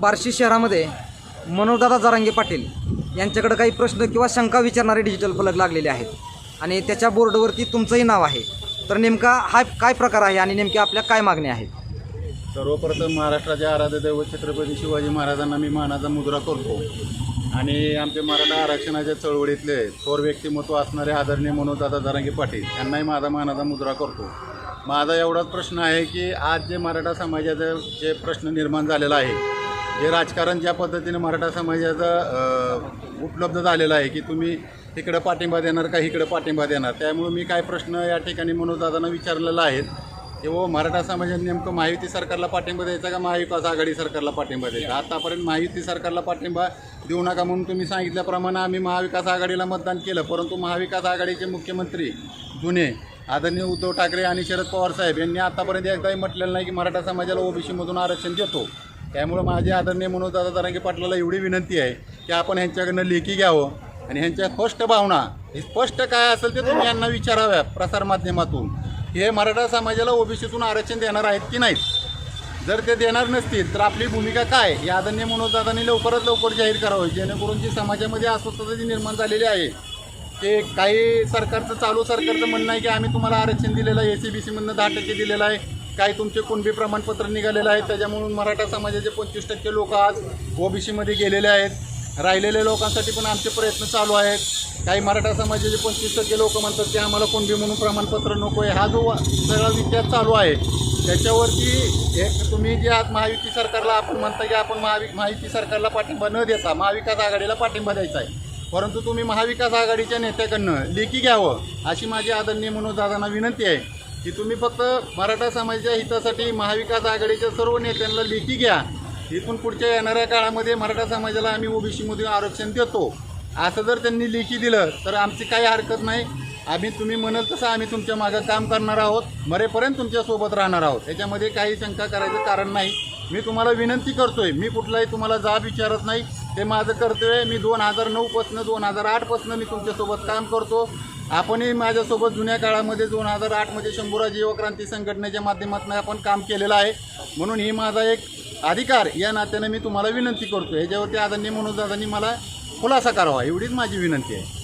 बार्शी शहरामध्ये मनोजदादा जरांगे पाटील यांच्याकडे काही प्रश्न किंवा शंका विचारणारे डिजिटल फलक लागलेले आहेत. आणि त्याच्या बोर्डवरती तुमचंही नाव आहे. तर नेमका हा काय प्रकार आहे आणि नेमक्या आपल्या काय मागण्या आहेत? सर्वप्रथम महाराष्ट्राच्या आराध्य दैव छत्रपती शिवाजी महाराजांना मी मानाचा मुद्रा करतो. आणि आमचे मराठा आरक्षणाच्या चळवळीतले थोर व्यक्तिमत्व असणारे आदरणीय मनोजदादा जरांगे पाटील यांनाही माझा मानाचा मुद्रा करतो. माझा एवढाच प्रश्न आहे की आज जे मराठा समाजाचं जे प्रश्न निर्माण झालेला आहे जे राजकारण ज्या पद्धतीने मराठा समाजाचं उपलब्ध झालेलं आहे की तुम्ही इकडं पाठिंबा देणार का इकडं पाठिंबा देणार? त्यामुळे मी काय प्रश्न या ठिकाणी मनोजदादांना विचारलेला आहे की व मराठा समाजाने नेमकं महायुती सरकारला पाठिंबा द्यायचा का महाविकास आघाडी सरकारला पाठिंबा द्यायचा? आतापर्यंत महायुती सरकारला पाठिंबा देऊ नका म्हणून तुम्ही सांगितल्याप्रमाणे आम्ही महाविकास आघाडीला मतदान केलं परंतु महाविकास आघाडीचे मुख्यमंत्री जुने आदरणीय उद्धव ठाकरे आणि शरद पवार साहेब यांनी आतापर्यंत एकदाही म्हटलेलं नाही की मराठा समाजाला ओबीसीमधून आरक्षण देतो. त्यामुळं माझे आदरणीय मनोजदादा तारांगे पाटलाला एवढी विनंती आहे की आपण ह्यांच्याकडनं लेखी घ्यावं आणि ह्यांच्या स्पष्ट भावना हे स्पष्ट काय असेल ते तुम्ही यांना विचाराव्या प्रसारमाध्यमातून हे मराठा समाजाला ओबीसीतून आरक्षण देणार आहेत की नाहीत? जर ते देणार नसतील तर आपली भूमिका काय? ही आदरणीय मनोजदादांनी लवकरात लवकर जाहीर करावं जेणेकरून जी समाजामध्ये अस्वस्थता जी निर्माण झालेली आहे ते काही सरकारचं चालू सरकारचं म्हणणं आहे की आम्ही तुम्हाला आरक्षण दिलेलं आहे ए सी बी सीमधनं दहा टक्के दिलेलं आहे. काही तुमचे कुणबी प्रमाणपत्र निघालेलं आहे त्याच्यामुळून मराठा समाजाचे पंचवीस टक्के लोक आज ओबीसीमध्ये गेलेले आहेत. राहिलेल्या लोकांसाठी पण आमचे प्रयत्न चालू आहेत. काही मराठा समाजाचे पंचवीस टक्के लोक म्हणतात की आम्हाला कुणबी म्हणून प्रमाणपत्र नको आहे हा जो सगळा विचार चालू आहे त्याच्यावरती एक तुम्ही जे आज महायुती सरकारला आपण म्हणता की आपण महावि महायुती सरकारला पाठिंबा न देता महाविकास आघाडीला पाठिंबा द्यायचा आहे. परंतु तुम्ही महाविकास आघाडीच्या नेत्याकडनं लेखी घ्यावं अशी माझी आदरणीय मनोजदादांना विनंती आहे की तुम्ही फक्त मराठा समाजाच्या हितासाठी महाविकास आघाडीच्या सर्व नेत्यांना लेखी घ्या. इथून पुढच्या येणाऱ्या काळामध्ये मराठा समाजाला आम्ही ओबीसीमधून आरक्षण देतो. असं जर त्यांनी लेखी दिलं तर आमची काही हरकत नाही. आम्ही तुम्ही म्हणाल तसं आम्ही तुमच्या मागं काम करणार आहोत. मरेपर्यंत तुमच्यासोबत राहणार आहोत. याच्यामध्ये काही शंका करायचं कारण नाही. मी तुम्हाला विनंती करतोय. मी कुठलाही तुम्हाला जाब विचारत नाही. ते माझं कर्तव्य आहे. मी दोन हजार नऊपासनं दोन हजार आठपासनं मी तुमच्यासोबत काम करतो. आपणही माझ्यासोबत जुन्या काळामध्ये दोन हजार आठमध्ये शंभूराज युवक्रांती संघटनेच्या माध्यमातून आपण काम केलेलं आहे. म्हणून ही माझा एक अधिकार. या नात्याने मी तुम्हाला विनंती करतो ह्याच्यावरती आदरणीय मनोजदादांनी मला खुलासा करावा. एवढीच माझी विनंती आहे.